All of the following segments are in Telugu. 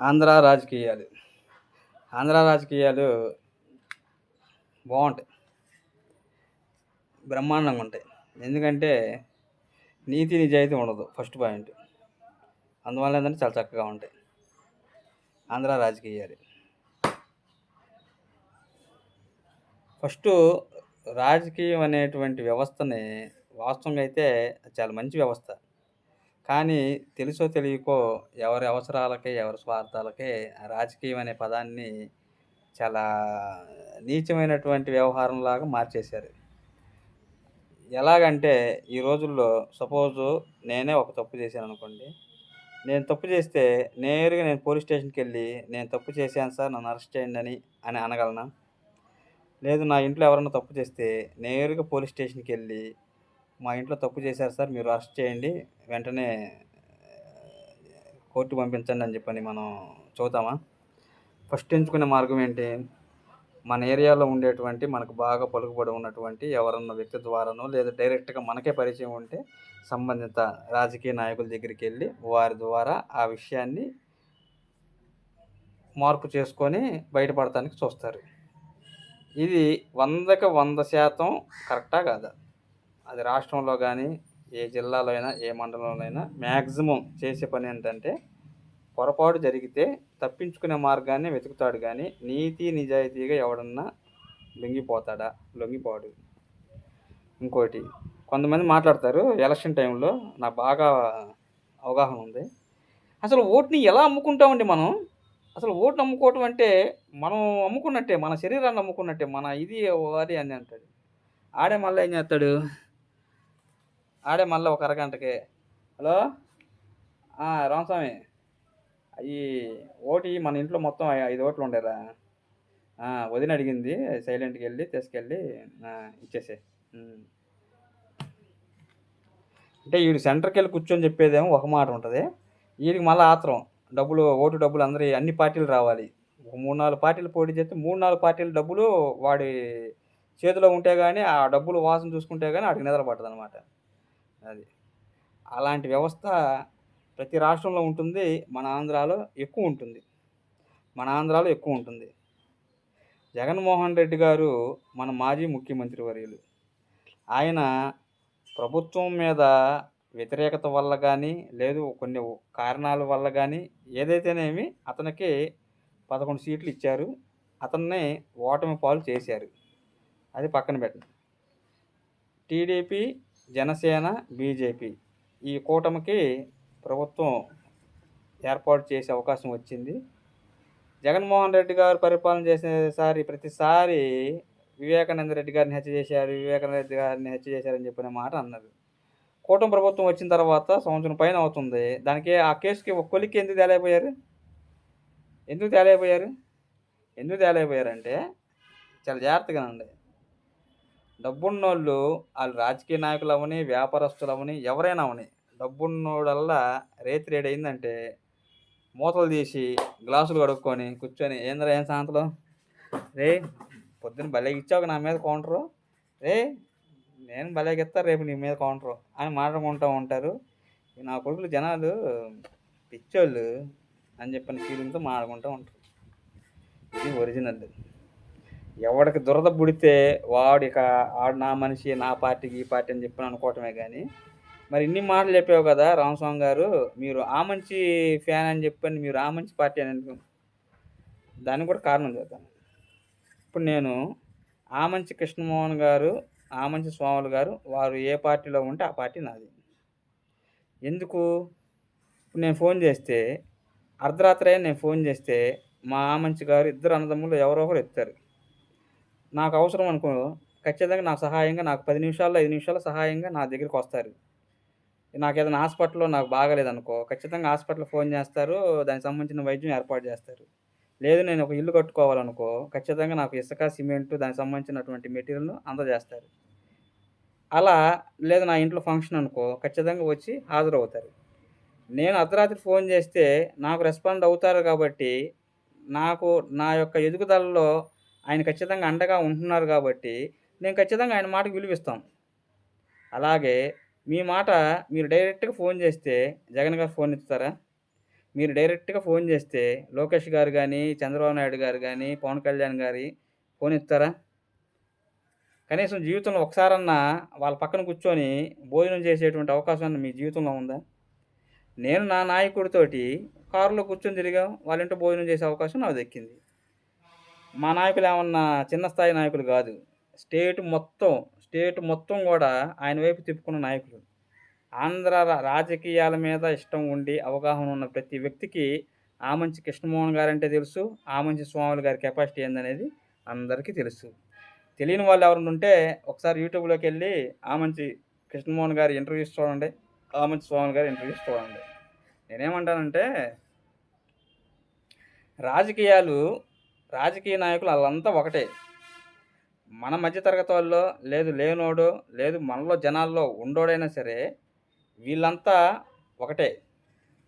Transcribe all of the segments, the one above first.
ఆంధ్ర రాజకీయాలు. ఆంధ్ర రాజకీయాలు బాగుంటాయి. బ్రహ్మాండంగా ఉంటాయి. ఎందుకంటే నీతి నిజాయితీ ఉండదు ఫస్ట్ పాయింట్ అందువల్ల ఏంటంటే చాలా చక్కగా ఉంటాయి. ఆంధ్ర రాజకీయాలు. ఫస్ట్ రాజకీయం అనేటువంటి వ్యవస్థని వాస్తవంగా అయితే చాలా మంచి వ్యవస్థ. కానీ తెలుసో తెలియకో ఎవరి అవసరాలకే ఎవరి స్వార్థాలకే రాజకీయం అనే పదాన్ని చాలా నీచమైనటువంటి వ్యవహారంలాగా మార్చేశారు. ఎలాగంటే ఈ రోజుల్లో సపోజు నేనే ఒక తప్పు చేశాను అనుకోండి నేను తప్పు చేస్తే నేరుగా నేను పోలీస్ స్టేషన్కి వెళ్ళి నేను తప్పు చేశాను సార్ నన్ను అరెస్ట్ చేయండి అని అని అనగలనా? లేదు నా ఇంట్లో ఎవరైనా తప్పు చేస్తే నేరుగా పోలీస్ స్టేషన్కి వెళ్ళి మా ఇంట్లో తప్పు చేశారు సార్ మీరు అరెస్ట్ చేయండి వెంటనే కోర్టు పంపించండి అని చెప్పని మనం చూద్దామా? ఫస్ట్ ఎంచుకునే మార్గం ఏంటి? మన ఏరియాలో ఉండేటువంటి మనకు బాగా పలుకుబడి ఉన్నటువంటి ఎవరన్నా వ్యక్తి ద్వారానో లేదా డైరెక్ట్గా మనకే పరిచయం ఉంటే సంబంధిత రాజకీయ నాయకుల దగ్గరికి వెళ్ళి వారి ద్వారా ఆ విషయాన్ని మార్పు చేసుకొని బయటపడటానికి చూస్తారు. ఇది వందకి వంద శాతం కరెక్టా కాదా? అది రాష్ట్రంలో కానీ ఏ జిల్లాలో అయినా ఏ మండలంలో అయినా మ్యాక్సిమం చేసే పని ఏంటంటే పొరపాటు జరిగితే తప్పించుకునే మార్గాన్ని వెతుకుతాడు కానీ నీతి నిజాయితీగా ఎవడన్నా లొంగిపోతాడా? లొంగిపోడు. ఇంకోటి కొంతమంది మాట్లాడతారు ఎలక్షన్ టైంలో నాకు బాగా అవగాహన ఉంది. అసలు ఓటుని ఎలా అమ్ముకుంటామండి మనం? అసలు ఓటుని అమ్ముకోవటం అంటే మనం అమ్ముకున్నట్టే మన శరీరాన్ని అమ్ముకున్నట్టే మన ఇది అది అని అంటాడు. ఆడే మళ్ళీ ఏం చేస్తాడు? ఆడే మళ్ళీ ఒక అరగంటకి. హలో? రామస్వామి. అవి ఓటి మన ఇంట్లో మొత్తం ఐ- ఐదు ఓట్లు ఉండేరా. వదిన అడిగింది సైలెంట్కి వెళ్ళి తీసుకెళ్ళి ఇచ్చేసే. అంటే వీడు సెంటర్కి వెళ్ళి కూర్చొని చెప్పేదేమో ఒక మాట ఉంటుంది. వీడికి మళ్ళీ ఆత్రం. డబ్బులు ఓటు డబ్బులు అందరి అన్ని పార్టీలు రావాలి. ఒక మూడు నాలుగు పార్టీలు పోటీ చేస్తే మూడు నాలుగు పార్టీల డబ్బులు వాడి చేతిలో ఉంటే కానీ ఆ డబ్బులు వాసన చూసుకుంటే కానీ వాడికి నిద్ర పట్టదు అనమాట అది. అలాంటి వ్యవస్థ ప్రతి రాష్ట్రంలో ఉంటుంది మన ఆంధ్రాలో ఎక్కువ ఉంటుంది. మన ఆంధ్రాలో ఎక్కువ ఉంటుంది. జగన్మోహన్ రెడ్డి గారు మన మాజీ ముఖ్యమంత్రి వర్యులు. ఆయన ప్రభుత్వం మీద వ్యతిరేకత వల్ల కానీ లేదు కొన్ని కారణాల వల్ల కానీ ఏదైతేనేమి అతనికి పదకొండు సీట్లు ఇచ్చారు. అతన్ని ఓటమి పాలు చేశారు. అది పక్కన పెట్టండి. టీడీపీ జనసేన బీజేపీ ఈ కూటమికి ప్రభుత్వం ఏర్పాటు చేసే అవకాశం వచ్చింది. జగన్మోహన్ రెడ్డి గారు పరిపాలన చేసేసారి ప్రతిసారి వివేకానంద రెడ్డి గారిని హత్య చేశారు వివేకానంద రెడ్డి గారిని హత్య చేశారని చెప్పిన మాట అన్నారు కూటమి ప్రభుత్వం వచ్చిన తర్వాత సంవత్సరం పైన అవుతుంది. దానికి ఆ కేసుకి ఒక ఎందుకు తేలేకపోయారు? ఎందుకు తేలేకపోయారు? ఎందుకు తేలేకపోయారంటే చాలా జాగ్రత్తగా అండి డబ్బున్నోళ్ళు వాళ్ళు రాజకీయ నాయకులు అవని వ్యాపారస్తులు అవని ఎవరైనా అవని డబ్బున్నోడల్లా రేతి రేడి అయిందంటే మూతలు తీసి గ్లాసులు కడుక్కొని కూర్చొని ఏంద్రా ఏం సాయంత్రం రే పొద్దున్న భలే ఇచ్చావు నా మీద కౌంటరు. రే నేను భలే ఇస్తాను రేపు నీ మీద కౌంటరు అని మాట్లాడుకుంటూ ఉంటారు. నా కొడుకులు జనాలు పిచ్చోళ్ళు అని చెప్పిన ఫీలింగ్తో మాట్లాడుకుంటూ ఉంటారు. ఇది ఒరిజినల్ ఎవడికి దురద పుడితే వాడు ఇక ఆడు నా మనిషి నా పార్టీకి ఈ పార్టీ అని చెప్పి అనుకోవటమే కానీ మరి ఇన్ని మాటలు చెప్పావు కదా రామస్వామి గారు మీరు ఆ మంచి ఫ్యాన్ అని చెప్పని మీరు ఆ మంచి పార్టీ అని అనుకో దానికి కూడా కారణం చెప్తాను ఇప్పుడు నేను ఆ మంచి కృష్ణమోహన్ గారు ఆ మంచి స్వాములు గారు వారు ఏ పార్టీలో ఉంటే ఆ పార్టీ నాది. ఎందుకు? ఇప్పుడు నేను ఫోన్ చేస్తే అర్ధరాత్రి అయినా నేను ఫోన్ చేస్తే మా ఆ మంచి గారు ఇద్దరు అన్నదమ్ములు ఎవరో ఒకరు ఎత్తారు. నాకు అవసరం అనుకో ఖచ్చితంగా నాకు సహాయంగా నాకు పది నిమిషాల్లో ఐదు నిమిషాల్లో సహాయంగా నా దగ్గరికి వస్తారు. నాకు ఏదైనా హాస్పిటల్లో నాకు బాగాలేదనుకో ఖచ్చితంగా హాస్పిటల్ ఫోన్ చేస్తారు దానికి సంబంధించిన వైద్యం ఏర్పాటు చేస్తారు. లేదు నేను ఒక ఇల్లు కట్టుకోవాలనుకో ఖచ్చితంగా నాకు ఇసుక సిమెంట్ దానికి సంబంధించినటువంటి మెటీరియల్ను అందజేస్తారు. అలా లేదు నా ఇంట్లో ఫంక్షన్ అనుకో ఖచ్చితంగా వచ్చి హాజరవుతారు. నేను అర్ధరాత్రి ఫోన్ చేస్తే నాకు రెస్పాండ్ అవుతారు కాబట్టి నాకు నా యొక్క ఎదుగుదలలో ఆయన ఖచ్చితంగా అండగా ఉంటున్నారు కాబట్టి నేను ఖచ్చితంగా ఆయన మాటకు విలువిస్తాం అలాగే మీ మాట మీరు డైరెక్ట్గా ఫోన్ చేస్తే జగన్ గారు ఫోన్ ఇస్తారా మీరు డైరెక్ట్‌గా ఫోన్ చేస్తే లోకేష్ గారు కానీ చంద్రబాబు నాయుడు గారు కానీ పవన్ కళ్యాణ్ గారి ఫోన్ ఇస్తారా కనీసం జీవితంలో ఒకసారన్నా వాళ్ళ పక్కన కూర్చొని భోజనం చేసేటువంటి అవకాశం మీ జీవితంలో ఉందా? నేను నా నాయకుడితోటి కారులో కూర్చొని తిరిగాం. వాళ్ళ ఇంట్లో భోజనం చేసే అవకాశం నాకు దక్కింది. మా నాయకులు ఏమన్నా చిన్న స్థాయి నాయకులు కాదు స్టేట్ మొత్తం, స్టేట్ మొత్తం కూడా ఆయన వైపు తిప్పుకున్న నాయకులు. ఆంధ్ర రాజకీయాల మీద ఇష్టం ఉండి, అవగాహన ఉన్న ప్రతి వ్యక్తికి ఆమంచి కృష్ణమోహన్ గారంటే తెలుసు. ఆమంచి స్వాములు గారి కెపాసిటీ ఏందనేది అందరికీ తెలుసు. తెలియని వాళ్ళు ఎవరైనా ఉంటే ఒకసారి యూట్యూబ్లోకి వెళ్ళి ఆ ఆమంచి కృష్ణమోహన్ గారి ఇంటర్వ్యూస్ చూడండి. ఆమంచి స్వాములు గారి ఇంటర్వ్యూస్ చూడండి. నేనేమంటానంటే రాజకీయాలు, రాజకీయ నాయకులు వాళ్ళంతా ఒకటే. మన మధ్య తరగతోళ్ళో, లేదు లేనోడో, లేదు మనలో జనాల్లో ఉండోడైనా సరే, వీళ్ళంతా ఒకటే.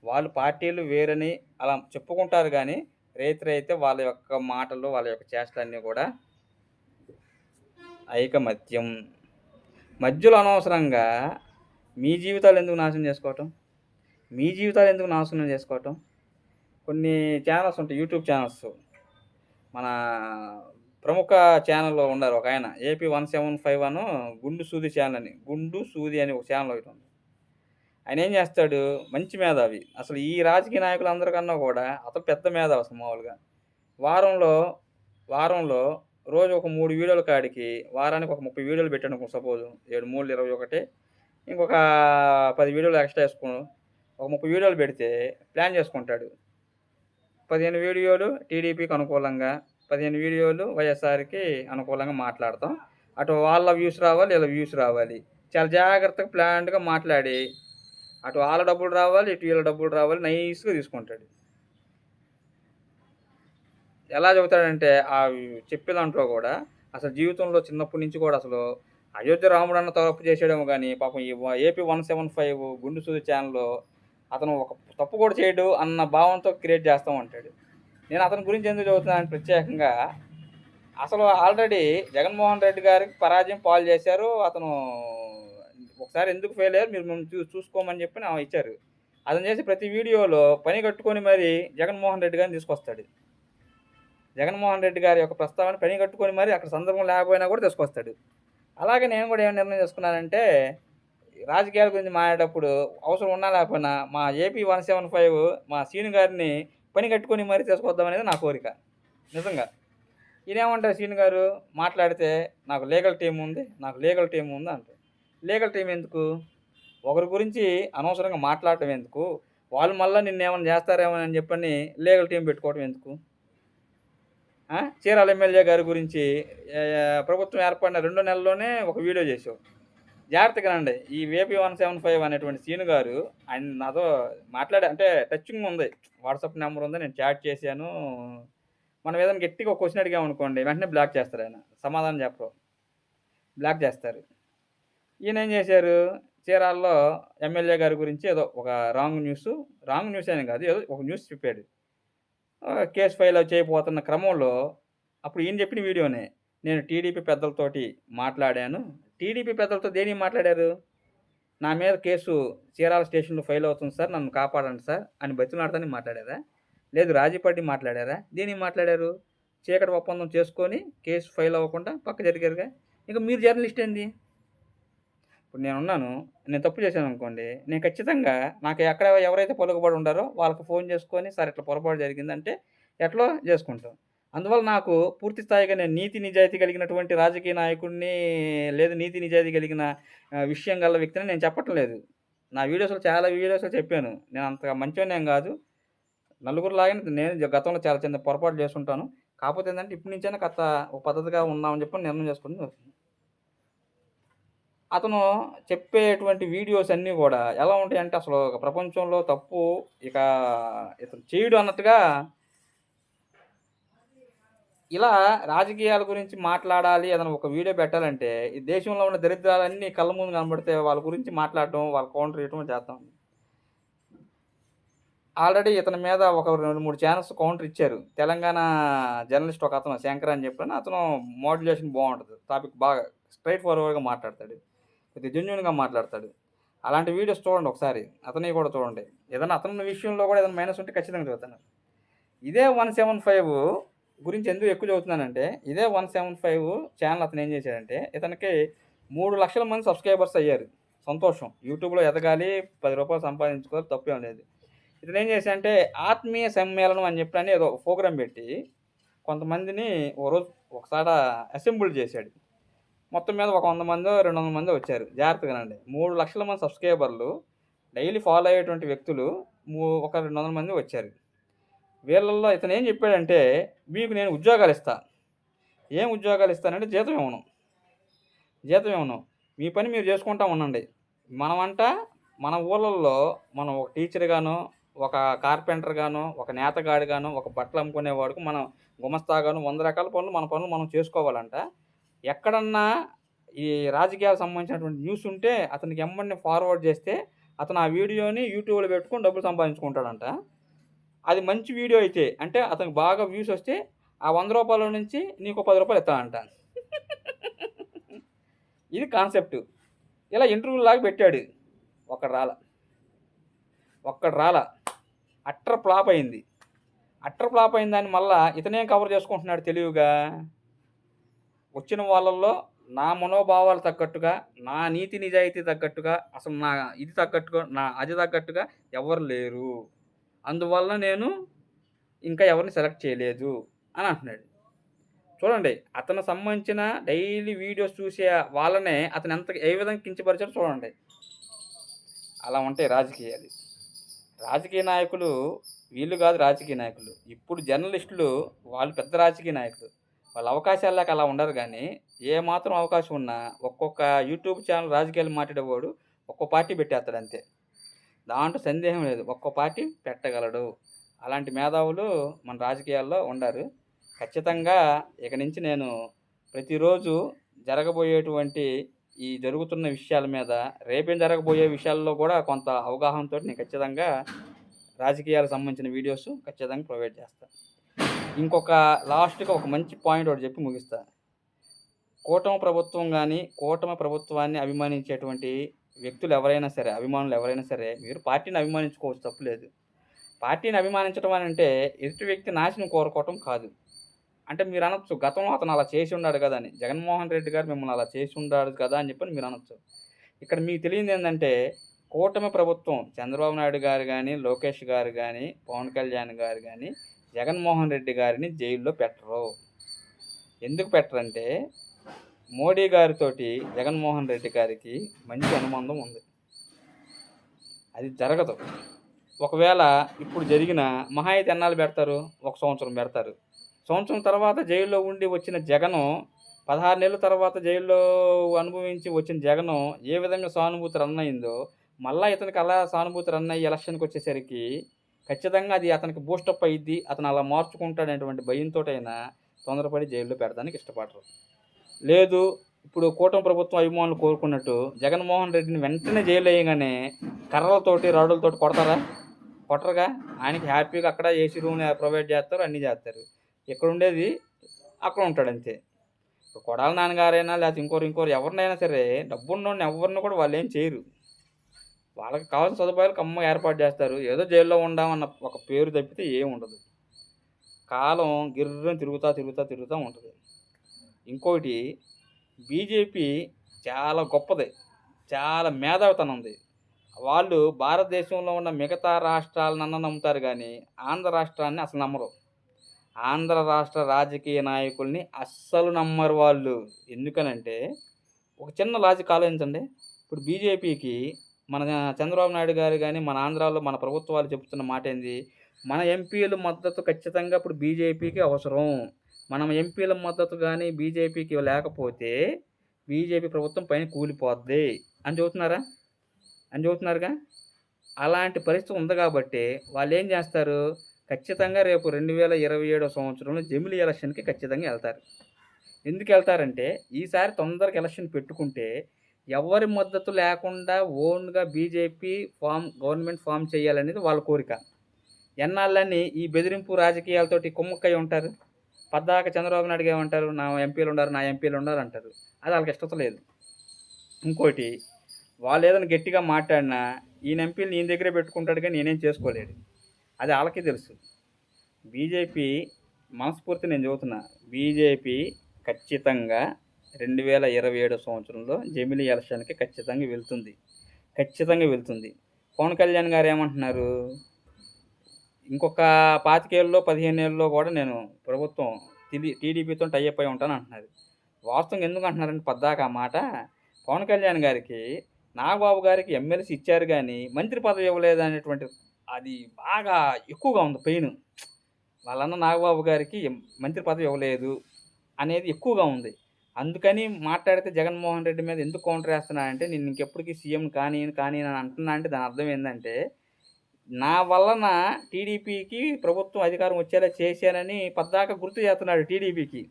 వాళ్ళు పార్టీలు వేరని అలా చెప్పుకుంటారు గానీ, రైతురైతే వాళ్ళ యొక్క మాటలు, వాళ్ళ యొక్క చేష్టలన్నీ కూడా ఐకమత్యం. మధ్యలో అనవసరంగా మీ జీవితాలు ఎందుకు నాశనం చేసుకోవటం? మీ జీవితాలు ఎందుకు నాశనం చేసుకోవటం? కొన్ని ఛానల్స్ ఉంటాయి. యూట్యూబ్ ఛానల్స్ మన ప్రముఖ ఛానల్లో ఉన్నారు ఒక ఆయన ఏపీ 1751 అను గుండు సూది ఛానల్ అని. గుండు సూది అని ఒక ఛానల్ ఒకటి ఉంది ఆయన ఆయనేం చేస్తాడు, మంచి మేధావి. అసలు ఈ రాజకీయ నాయకులందరికన్నా కూడా అతను పెద్ద మేధావి అసలు మామూలుగా. వారంలో, వారంలో రోజు ఒక మూడు వీడియోల కాడికి వారానికి ఒక 30 వీడియోలు పెట్టడం సపోజ్ ఏడు మూడు ఇరవై ఒకటి ఇంకొక పది వీడియోలు ఎక్స్‌ట్రా వేసుకోను ఒక 30 వీడియోలు పెడితే ప్లాన్ చేసుకుంటాడు. 15 వీడియోలు టీడీపీకి అనుకూలంగా, 15 వీడియోలు వైఎస్ఆర్‌కి అనుకూలంగా మాట్లాడతాం. అటు వాళ్ళ వ్యూస్ రావాలి, వీళ్ళ వ్యూస్ రావాలి. చాలా జాగ్రత్తగా ప్లాన్డ్‌గా మాట్లాడి, అటు వాళ్ళ డబ్బులు రావాలి, ఇటు వీళ్ళ డబ్బులు రావాలి నైస్‌గా తీసుకుంటాడు. ఎలా చెబుతాడంటే ఆ చెప్పే దాంట్లో కూడా అసలు జీవితంలో చిన్నప్పటి నుంచి కూడా అసలు అయోధ్య రాముడన్న తరపు చేసేయడం కానీ పాపం ఏపీ వ ఏపీ 175 గుండు సూది ఛానల్లో అతను ఒక తప్పు కూడా చేయడు అన్న భావంతో క్రియేట్ చేస్తా ఉంటాడు. నేను అతని గురించి ఎందుకు చదువుతున్నాను ప్రత్యేకంగా అసలు ఆల్రెడీ జగన్మోహన్ రెడ్డి గారికి పరాజయం పాలు చేశారు. అతను ఒకసారి ఎందుకు ఫెయిల్ అయ్యారు మీరు మేము చూ చూసుకోమని చెప్పి నా ఇచ్చారు. అతను చేసి ప్రతి వీడియోలో పని కట్టుకొని మరి జగన్మోహన్ రెడ్డి గారిని తీసుకొస్తాడు. జగన్మోహన్ రెడ్డి గారి యొక్క ప్రస్తావన పని కట్టుకొని మరి అక్కడ సందర్భం లేకపోయినా కూడా తీసుకొస్తాడు. అలాగే నేను కూడా ఏం నిర్ణయం చేసుకున్నానంటే, రాజకీయాల గురించి మాట్లాడేటప్పుడు అవసరం ఉన్నా లేకపోయినా మా ఏపీ 175 మా సీను గారిని పని కట్టుకొని మరీ తీసుకొద్దాం అనేది నా కోరిక. నిజంగా. ఈయనేమంటారు సీని గారు మాట్లాడితే నాకు లీగల్ టీం ఉంది. నాకు లీగల్ టీం ఉంది అంటారు. లీగల్ టీం ఎందుకు? ఒకరి గురించి అనవసరంగా మాట్లాడటం ఎందుకు? వాళ్ళు మళ్ళా నిన్నేమన్నా చేస్తారేమో అని చెప్పని లీగల్ టీం పెట్టుకోవడం ఎందుకు? చీరాల ఎమ్మెల్యే గారి గురించి ప్రభుత్వం ఏర్పడిన రెండో నెలలోనే ఒక వీడియో చేసావు. జాగ్రత్తగా అండి ఈ వేపీ వన్ సెవెన్ ఫైవ్ అనేటువంటి సీను గారు ఆయన నాతో మాట్లాడే అంటే టచింగ్ ఉంది. వాట్సాప్ నెంబర్ ఉంది. నేను చాట్ చేశాను. మనం ఏదైనా గట్టిగా ఒక క్వెషన్ అడిగామనుకోండి వెంటనే బ్లాక్ చేస్తారాయన. సమాధానం చెప్పరు. బ్లాక్ చేస్తారు. ఈయన ఏం చేశారు, చీరాల్లో ఎమ్మెల్యే గారి గురించి ఏదో ఒక రాంగ్ న్యూస్ రాంగ్ న్యూస్ అని కాదు. ఏదో ఒక న్యూస్ చెప్పాడు. కేసు కేస్ ఫైల్ చేయబోతున్న క్రమంలో అప్పుడు ఈయన చెప్పిన వీడియోనే. నేను టీడీపీ పెద్దలతోటి మాట్లాడాను. టీడీపీ పెద్దలతో దేని మాట్లాడారు? నా మీద కేసు చీరాల స్టేషన్‌లో ఫైల్ అవుతుంది సార్. నన్ను కాపాడండి సార్ అని బతిమిలాడతానికి మాట్లాడారా? లేదు రాజీ మాట్లాడారా? దేని మాట్లాడారు? చీకటి ఒప్పందం చేసుకొని కేసు ఫైల్ అవ్వకుండా పక్క జరిగారుగా. ఇంకా మీరు జర్నలిస్ట్ ఏంది? ఇప్పుడు నేనున్నాను. నేను తప్పు చేశాను అనుకోండి నేను ఖచ్చితంగా నాకు ఎక్కడ ఎవరైతే పలుకుబడి ఉండారో వాళ్ళకి ఫోన్ చేసుకొని సార్ ఇట్లా పొరపాటు జరిగిందంటే ఎట్లో చేసుకుంటాం. అందువల్ల నాకు పూర్తి స్థాయిగా నేను నీతి నిజాయితీ కలిగినటువంటి రాజకీయ నాయకుడిని లేదు నీతి నిజాయితీ కలిగిన విషయం గల వ్యక్తిని నేను చెప్పటం లేదు. నా వీడియోస్‌లో చాలా వీడియోస్‌లో చెప్పాను. నేను అంత మంచోడినేం కాదు. నలుగురు లాగానే నేను గతంలో చాలా చిన్న పొరపాటు చేసుకుంటాను కాకపోతే ఏంటంటే ఇప్పటి నుంచైనా కథ ఒక పద్ధతిగా ఉందామని చెప్పి నిర్ణయం చేసుకుని అతను చెప్పేటువంటి వీడియోస్ అన్నీ కూడా ఎలా ఉంటాయంటే అసలు ప్రపంచంలో తప్పు ఇక ఇతను చేయడు అన్నట్టుగా ఇలా రాజకీయాల గురించి మాట్లాడాలి ఏదైనా ఒక వీడియో పెట్టాలంటే ఈ దేశంలో ఉన్న దరిద్రాలన్నీ కళ్ళ ముందు కనబడితే వాళ్ళ గురించి మాట్లాడటం, వాళ్ళ కౌంటర్ ఇవ్వడం చేద్దాం. ఆల్రెడీ ఇతని మీద ఒక రెండు మూడు ఛానల్స్ కౌంటర్ ఇచ్చారు. తెలంగాణ జర్నలిస్ట్ ఒక అతను శంకర్ అని చెప్పిన అతను మోడ్యులేషన్ బాగుంటుంది టాపిక్ బాగా స్ట్రైట్ ఫార్వర్డ్‌గా మాట్లాడతాడు. కొద్దిగా జెన్యూన్‌గా మాట్లాడతాడు. అలాంటి వీడియోస్ చూడండి ఒకసారి అతని కూడా చూడండి ఏదైనా అతని విషయంలో కూడా ఏదైనా మైనస్ ఉంటే ఖచ్చితంగా చదువుతాను ఇదే వన్ సెవెన్ ఫైవ్ గురించి ఎందుకు ఎక్కువ చదువుతున్నానంటే ఇదే వన్ సెవెన్ ఫైవ్ ఛానల్ అతను ఏం చేశాడంటే ఇతనికి మూడు లక్షల మంది సబ్స్క్రైబర్స్ అయ్యారు. సంతోషం. యూట్యూబ్లో ఎదగాలి పది రూపాయలు సంపాదించుకోవాలి తప్పేం లేదు. ఇతను ఏం చేశాడంటే ఆత్మీయ సమ్మేళనం అని చెప్పని ఏదో ప్రోగ్రాం పెట్టి కొంతమందిని ఓ రోజు ఒకసారి అసెంబ్లీ చేశాడు. మొత్తం మీద ఒక వంద మంది రెండు వందల మంది వచ్చారు. జాగ్రత్తగానండి మూడు లక్షల మంది సబ్స్క్రైబర్లు డైలీ ఫాలో అయ్యేటువంటి వ్యక్తులు మూ ఒక రెండు వందల మంది వచ్చారు. వీళ్ళల్లో ఇతను ఏం చెప్పాడంటే మీకు నేను ఉద్యోగాలు ఇస్తా. ఏం ఉద్యోగాలు ఇస్తానంటే జీతం ఇవ్వను జీతం ఇవ్వను మీ పని మీరు చేసుకుంటా ఉండండి. మనమంట మన ఊళ్ళల్లో మనం ఒక టీచర్ గాను ఒక కార్పెంటర్ గాను ఒక నేతగాడు గాను ఒక బట్టలు అమ్ముకునేవాడుకు మనం గుమస్తా గాను వంద రకాల పనులు మన పనులు మనం చేసుకోవాలంట. ఎక్కడన్నా ఈ రాజకీయాలకు సంబంధించినటువంటి న్యూస్ ఉంటే అతనికి ఎమ్మడిని ఫార్వర్డ్ చేస్తే అతను ఆ వీడియోని యూట్యూబ్లో పెట్టుకొని డబ్బులు సంపాదించుకుంటాడంట. అది మంచి వీడియో అయితే అంటే అతనికి బాగా వ్యూస్ వస్తే ఆ వంద రూపాయల నుంచి నీకు పది రూపాయలు ఇస్తానంట ఇది కాన్సెప్ట్. ఇలా ఇంటర్వ్యూ లాగా పెట్టాడు. ఒకడు రాల. ఒక్కడు రాల. అట్ర ఫ్లాప్ అయింది. అట్ర ఫ్లాప్ అయిన దాన్ని మళ్ళా ఇతనేం కవర్ చేసుకుంటున్నాడు తెలివిగా? వచ్చిన వాళ్ళల్లో నా మనోభావాలు తగ్గట్టుగా నా నీతి నిజాయితీ తగ్గట్టుగా అసలు నా ఇది తగ్గట్టుగా నా అది తగ్గట్టుగా ఎవరు లేరు. అందువల్ల నేను ఇంకా ఎవరిని సెలెక్ట్ చేయలేదు అని అంటున్నాడు. చూడండి అతను సంబంధించిన డైలీ వీడియోస్ చూసే వాళ్ళనే అతను ఎంత ఏ విధంగా కించపరిచారో చూడండి. అలా ఉంటాయి రాజకీయాలు. రాజకీయ నాయకులు వీళ్ళు కాదు రాజకీయ నాయకులు. ఇప్పుడు జర్నలిస్టులు వాళ్ళు పెద్ద రాజకీయ నాయకులు. వాళ్ళ అవకాశాలు లేక అలా ఉండరు కానీ ఏ మాత్రం అవకాశం ఉన్నా ఒక్కొక్క యూట్యూబ్ ఛానల్ రాజకీయాలు మాట్లాడేవాడు ఒక్కో పార్టీ పెట్టేస్తాడు అంతే. దాంట్లో సందేహం లేదు. ఒక్కో పార్టీ పెట్టగలడు. అలాంటి మేధావులు మన రాజకీయాల్లో ఉండారు. ఖచ్చితంగా ఇక నుంచి నేను ప్రతిరోజు జరగబోయేటువంటి ఈ జరుగుతున్న విషయాల మీద రేపేం జరగబోయే విషయాల్లో కూడా కొంత అవగాహనతో నేను ఖచ్చితంగా రాజకీయాలకు సంబంధించిన వీడియోస్ ఖచ్చితంగా ప్రొవైడ్ చేస్తాను ఇంకొక లాస్ట్గా ఒక మంచి పాయింట్ ఒకటి చెప్పి ముగిస్తా. కూటమి ప్రభుత్వం కానీ కూటమి ప్రభుత్వాన్ని అభిమానించేటువంటి వ్యక్తులు ఎవరైనా సరే అభిమానులు ఎవరైనా సరే మీరు పార్టీని అభిమానించుకోవచ్చు తప్పులేదు పార్టీని అభిమానించడం అని అంటే ఎదుటి వ్యక్తి నాశనం కోరుకోవటం కాదు. అంటే మీరు అనొచ్చు గతంలో అతను అలా చేసి ఉన్నాడు కదా అని జగన్మోహన్ రెడ్డి గారు మిమ్మల్ని అలా చేసి ఉన్నాడు కదా అని చెప్పని మీరు అనొచ్చు. ఇక్కడ మీకు తెలియదు ఏంటంటే కూటమి ప్రభుత్వం చంద్రబాబు నాయుడు గారు కానీ లోకేష్ గారు కానీ పవన్ కళ్యాణ్ గారు కానీ జగన్మోహన్ రెడ్డి గారిని జైల్లో పెట్టరు. ఎందుకు పెట్టరంటే మోడీ గారితోటి జగన్మోహన్ రెడ్డి గారికి మంచి అనుబంధం ఉంది. అది జరగదు. ఒకవేళ ఇప్పుడు జరిగిన మహా అయితే ఎన్నాళ్ళు పెడతారు? ఒక సంవత్సరం పెడతారు. సంవత్సరం తర్వాత జైల్లో ఉండి వచ్చిన జగను పదహారు నెలల తర్వాత జైల్లో అనుభవించి వచ్చిన జగను ఏ విధంగా సానుభూతి రన్ అయిందో మళ్ళీ ఇతనికి అలా సానుభూతి రన్ అయ్యి ఎలక్షన్కి వచ్చేసరికి ఖచ్చితంగా అది అతనికి బూస్టప్ అయ్యిద్ది అతను అలా మార్చుకుంటాడనేటువంటి భయంతో అయినా తొందరపడి జైల్లో పెడడానికి ఇష్టపడరు. లేదు ఇప్పుడు కూటమి ప్రభుత్వం అభిమానులు కోరుకున్నట్టు జగన్మోహన్ రెడ్డిని వెంటనే జైలు వేయగానే కర్రలతోటి రాడులతోటి కొడతారా? కొట్టరుగా? ఆయనకి హ్యాపీగా అక్కడ ఏసీ రూమ్ ప్రొవైడ్ చేస్తారు అన్నీ చేస్తారు. ఇక్కడ ఉండేది? అక్కడ ఉంటాడు అంతే. ఇప్పుడు కొడాల నాన్నగారైనా లేకపోతే ఇంకోరు ఇంకోరు ఎవరినైనా సరే డబ్బున్నోడిని ఎవరిని కూడా వాళ్ళు ఏం చేయరు. వాళ్ళకి కావాల్సిన సదుపాయాలు కమ్మ ఏర్పాటు చేస్తారు. ఏదో జైల్లో ఉండామన్న ఒక పేరు తప్పితే ఏం ఉండదు. కాలం గిర్రం తిరుగుతా తిరుగుతా తిరుగుతూ ఉంటుంది. ఇంకోటి బీజేపీ చాలా గొప్పది. చాలా మేధావితనం ఉంది. వాళ్ళు భారతదేశంలో ఉన్న మిగతా రాష్ట్రాలనన్న నమ్ముతారు కానీ ఆంధ్ర రాష్ట్రాన్ని అసలు నమ్మరు. ఆంధ్ర రాష్ట్ర రాజకీయ నాయకుల్ని అస్సలు నమ్మరు వాళ్ళు. ఎందుకనంటే ఒక చిన్న లాజిక్ ఆలోచించండి. ఇప్పుడు బీజేపీకి మన చంద్రబాబు నాయుడు గారు కానీ మన ఆంధ్రాలో మన ప్రభుత్వాలు చెబుతున్న మాట ఏంది మన ఎంపీల మద్దతు ఖచ్చితంగా ఇప్పుడు బీజేపీకి అవసరం. మనం ఎంపీల మద్దతు కానీ బీజేపీకి లేకపోతే బీజేపీ ప్రభుత్వం పైన కూలిపోద్ది. అని చెబుతున్నారా? అని చెబుతున్నారుగా? అలాంటి పరిస్థితి ఉంది కాబట్టి వాళ్ళు ఏం చేస్తారు? ఖచ్చితంగా రేపు రెండు వేల ఇరవై ఏడో సంవత్సరంలో జమిలీ ఎలక్షన్కి ఖచ్చితంగా వెళ్తారు. ఎందుకు వెళ్తారంటే ఈసారి తొందరగా ఎలక్షన్ పెట్టుకుంటే ఎవరి మద్దతు లేకుండా ఓన్గా బీజేపీ ఫామ్ గవర్నమెంట్ ఫామ్ చేయాలనేది వాళ్ళ కోరిక. ఎన్నాళ్ళని ఈ బెదిరింపు రాజకీయాలతోటి కుమ్మక్కై ఉంటారు పద్దాక చంద్రబాబు నాయుడు ఏమంటారు? నా ఎంపీలు ఉన్నారు నా ఎంపీలు ఉన్నారు అంటారు. అది వాళ్ళకి ఇష్టత లేదు. ఇంకోటి వాళ్ళు ఏదైనా గట్టిగా మాట్లాడినా ఈయన ఎంపీలు నేను దగ్గరే పెట్టుకుంటాడు కానీ నేనేం చేసుకోలేడు. అది వాళ్ళకి తెలుసు. బీజేపీ మనస్ఫూర్తి నేను చదువుతున్నా బీజేపీ ఖచ్చితంగా రెండు వేల ఇరవై ఏడు సంవత్సరంలో జమిలీ ఎలక్షన్కి ఖచ్చితంగా వెళ్తుంది. ఖచ్చితంగా వెళ్తుంది. పవన్ కళ్యాణ్ గారు ఏమంటున్నారు? ఇంకొక పాతికేళ్ళలో పదిహేను ఏళ్ళలో కూడా నేను ప్రభుత్వం టీడీ టీడీపీతో టైఅప్ అయి ఉంటాను అంటున్నది. వాస్తవం ఎందుకు అంటున్నారంటే పద్దాక ఆ మాట పవన్ కళ్యాణ్ గారికి నాగబాబు గారికి ఎమ్మెల్సీ ఇచ్చారు కానీ మంత్రి పదవి ఇవ్వలేదు అనేటువంటి అది బాగా ఎక్కువగా ఉంది పెయిన్. వాళ్ళన్న నాగబాబు గారికి మంత్రి పదవి ఇవ్వలేదు అనేది ఎక్కువగా ఉంది. అందుకని మాట్లాడితే జగన్మోహన్ రెడ్డి మీద ఎందుకు కౌంటర్ వేస్తున్నా అంటే నేను ఇంకెప్పటికీ సీఎం కానీ కానీ అని అంటున్నా అంటే దాని అర్థం ఏంటంటే నా వలన టీడీపీకి ప్రభుత్వం అధికారం వచ్చేలా చేశానని పద్దాక గుర్తు చేస్తున్నాడు టీడీపీకి.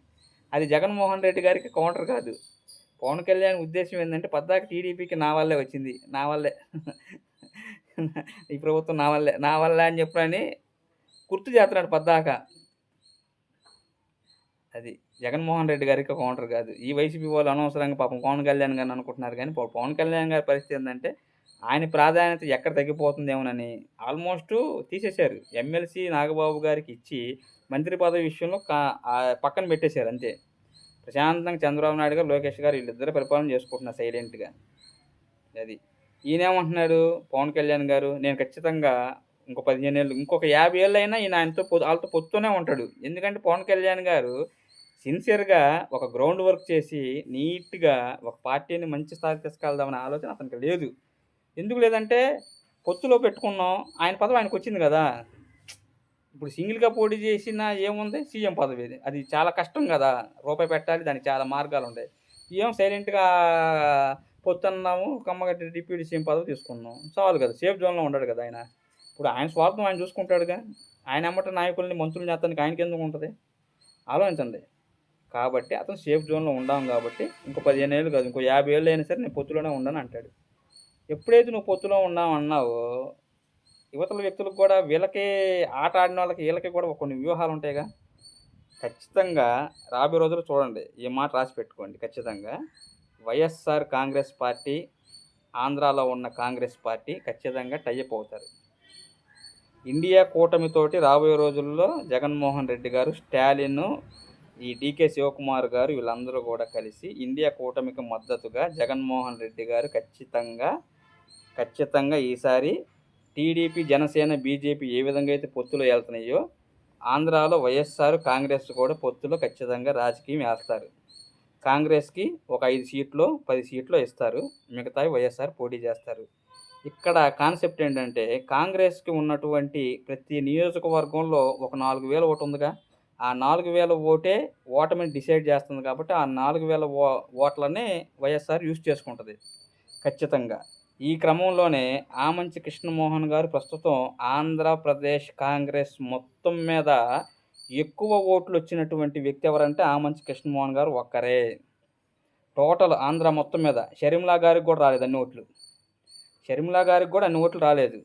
అది జగన్మోహన్ రెడ్డి గారికి కౌంటర్ కాదు. పవన్ కళ్యాణ్ ఉద్దేశం ఏంటంటే పద్దాక టీడీపీకి నా వల్లే వచ్చింది. నా వల్లే. ఈ ప్రభుత్వం నా వల్లే. నా వల్లే అని చెప్పని గుర్తు చేస్తున్నాడు పద్దాక. అది జగన్మోహన్ రెడ్డి గారికి కౌంటర్ కాదు. ఈ వైసీపీ వాళ్ళు అనవసరంగా పాపం పవన్ కళ్యాణ్ గారిని అనుకుంటున్నారు కానీ పవన్ కళ్యాణ్ గారి పరిస్థితి ఏంటంటే ఆయన ప్రాధాన్యత ఎక్కడ తగ్గిపోతుందేమోనని ఆల్మోస్ట్ తీసేశారు. ఎమ్మెల్సీ నాగబాబు గారికి ఇచ్చి మంత్రి పదవి విషయంలో పక్కన పెట్టేశారు అంతే. ప్రశాంతంగా చంద్రబాబు నాయుడు గారు లోకేష్ గారు వీళ్ళిద్దరు పరిపాలన చేసుకుంటున్నారు సైలెంట్గా. అది. ఈయనేమంటున్నాడు? పవన్ కళ్యాణ్ గారు నేను ఖచ్చితంగా ఇంకో పదిహేను ఏళ్ళు ఇంకొక యాభై ఏళ్ళు అయినా ఈయన ఆయనతో వాళ్ళతో పొత్తునే ఉంటాడు. ఎందుకంటే పవన్ కళ్యాణ్ గారు సిన్సియర్గా ఒక గ్రౌండ్ వర్క్ చేసి నీట్గా ఒక పార్టీని మంచి స్థాయికి తీసుకెళ్దామనే ఆలోచన అతనికి లేదు. ఎందుకు లేదంటే పొత్తులో పెట్టుకున్నాం ఆయన పదవి ఆయనకు వచ్చింది కదా. ఇప్పుడు సింగిల్గా పోటీ చేసిన ఏముంది? సీఎం పదవి ఇది. అది చాలా కష్టం కదా. రూపాయి పెట్టాలి దానికి చాలా మార్గాలు ఉంటాయి. ఏం సైలెంట్గా పొత్తున్నాము కమ్మగట్టి డిప్యూటీ సీఎం పదవి తీసుకున్నాం. చాలు కదా. సేఫ్ జోన్లో ఉండడు కదా ఆయన. ఇప్పుడు ఆయన స్వార్థం ఆయన చూసుకుంటాడుగా. ఆయన అమ్మట నాయకుల్ని మంత్రులు చేస్తానికి ఆయనకి ఎందుకు ఉంటుంది? ఆలోచించండి. కాబట్టి అతను సేఫ్ జోన్లో ఉండాం కాబట్టి ఇంకో పదిహేను ఏళ్ళు కాదు ఇంకో యాభై ఏళ్ళు అయినా సరే నేను పొత్తులోనే ఉండను అంటాడు. ఎప్పుడైతే నువ్వు పొత్తులో ఉన్నావు అన్నావో యువతల వ్యక్తులకు కూడా వీళ్ళకే ఆట ఆడిన వాళ్ళకి వీళ్ళకి కూడా కొన్ని వ్యూహాలు ఉంటాయిగా. ఖచ్చితంగా రాబోయే రోజులు చూడండి ఈ మాట రాసి పెట్టుకోండి. ఖచ్చితంగా వైఎస్ఆర్ కాంగ్రెస్ పార్టీ ఆంధ్రాలో ఉన్న కాంగ్రెస్ పార్టీ ఖచ్చితంగా టైఅప్ అవుతారు. ఇండియా కూటమితోటి రాబోయే రోజుల్లో జగన్మోహన్ రెడ్డి గారు స్టాలిన్ ఈ డీకే శివకుమార్ గారు వీళ్ళందరూ కూడా కలిసి ఇండియా కూటమికి మద్దతుగా జగన్మోహన్ రెడ్డి గారు ఖచ్చితంగా ఖచ్చితంగా ఈసారి టీడీపీ జనసేన బీజేపీ ఏ విధంగా అయితే పొత్తులో వెళ్తున్నాయో ఆంధ్రాలో వైఎస్ఆర్ కాంగ్రెస్ కూడా పొత్తులో ఖచ్చితంగా రాజకీయం వేస్తారు. కాంగ్రెస్కి ఒక ఐదు సీట్లు పది సీట్లు ఇస్తారు. మిగతావి వైఎస్ఆర్ పోటీ చేస్తారు. ఇక్కడ కాన్సెప్ట్ ఏంటంటే కాంగ్రెస్కి ఉన్నటువంటి ప్రతి నియోజకవర్గంలో ఒక నాలుగు వేల ఓటు ఉందిగా. ఆ నాలుగు వేల ఓటే ఓటమిని డిసైడ్ చేస్తుంది కాబట్టి ఆ నాలుగు వేల ఓ ఓట్లనే వైఎస్ఆర్ యూజ్ చేసుకుంటుంది ఖచ్చితంగా. ఈ క్రమంలోనే ఆమంచి కృష్ణమోహన్ గారు ప్రస్తుతం ఆంధ్రప్రదేశ్ కాంగ్రెస్ మొత్తం మీద ఎక్కువ ఓట్లు వచ్చినటువంటి వ్యక్తి ఎవరంటే ఆమంచి కృష్ణమోహన్ గారు ఒక్కరే. టోటల్ ఆంధ్ర మొత్తం మీద షర్మిలా గారికి కూడా రాలేదు అన్ని ఓట్లు. షర్మిలా గారికి కూడా అన్ని ఓట్లు రాలేదు.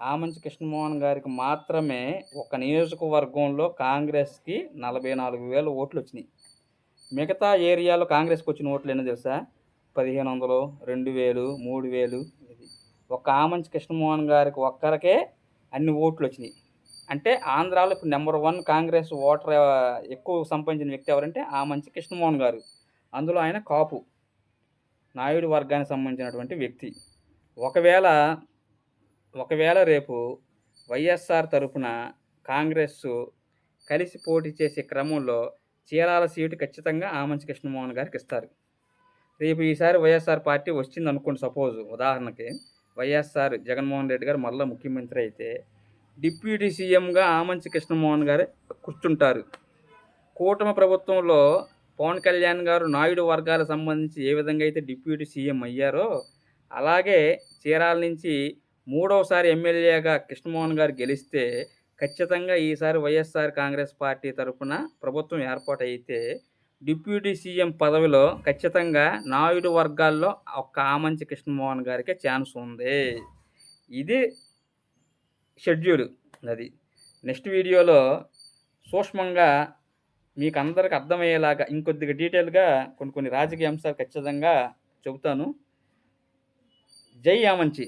ఆమంచి కృష్ణమోహన్ గారికి మాత్రమే ఒక నియోజకవర్గంలో కాంగ్రెస్కి నలభై నాలుగు వేల ఓట్లు వచ్చినాయి. మిగతా ఏరియాలో కాంగ్రెస్కి వచ్చిన ఓట్లు ఎన్నో తెలుసా? పదిహేను వందలు రెండు వేలు మూడు వేలు ఇది. ఒక ఆమంచి కృష్ణమోహన్ గారికి ఒక్కరికే అన్ని ఓట్లు వచ్చినాయి. అంటే ఆంధ్రాలో ఇప్పుడు నెంబర్ వన్ కాంగ్రెస్ ఓటర్ ఎక్కువ సంపాదించిన వ్యక్తి ఎవరంటే ఆమంచి కృష్ణమోహన్ గారు. అందులో ఆయన కాపు. నాయుడు వర్గానికి సంబంధించినటువంటి వ్యక్తి. ఒకవేళ ఒకవేళ రేపు వైఎస్ఆర్ తరఫున కాంగ్రెస్ కలిసి పోటీ చేసే క్రమంలో చీరాల సీటు ఖచ్చితంగా ఆమంచి కృష్ణమోహన్ గారికి ఇస్తారు. రేపు ఈసారి వైఎస్ఆర్ పార్టీ వచ్చింది అనుకోండి సపోజ్ ఉదాహరణకి వైఎస్ఆర్ జగన్మోహన్ రెడ్డి గారు మళ్ళీ ముఖ్యమంత్రి అయితే డిప్యూటీ సీఎంగా ఆమంచి కృష్ణమోహన్ గారు కూర్చుంటారు. కూటమి ప్రభుత్వంలో పవన్ కళ్యాణ్ గారు నాయుడు వర్గాలకు సంబంధించి ఏ విధంగా అయితే డిప్యూటీ సీఎం అయ్యారో అలాగే చీరాల నుంచి మూడవసారి ఎమ్మెల్యేగా కృష్ణమోహన్ గారు గెలిస్తే ఖచ్చితంగా ఈసారి వైఎస్ఆర్ కాంగ్రెస్ పార్టీ తరఫున ప్రభుత్వం ఏర్పాటు అయితే డిప్యూటీ సీఎం పదవిలో ఖచ్చితంగా నాయుడు వర్గాల్లో ఒక్క ఆమంచి కృష్ణమోహన్ గారికి ఛాన్స్ ఉంది. ఇది షెడ్యూల్ అది. నెక్స్ట్ వీడియోలో సూక్ష్మంగా మీకు అందరికి అర్థమయ్యేలాగా ఇంకొద్దిగా డీటెయిల్గా కొన్ని కొన్ని రాజకీయ అంశాలు ఖచ్చితంగా చెబుతాను. జై ఆమంచి.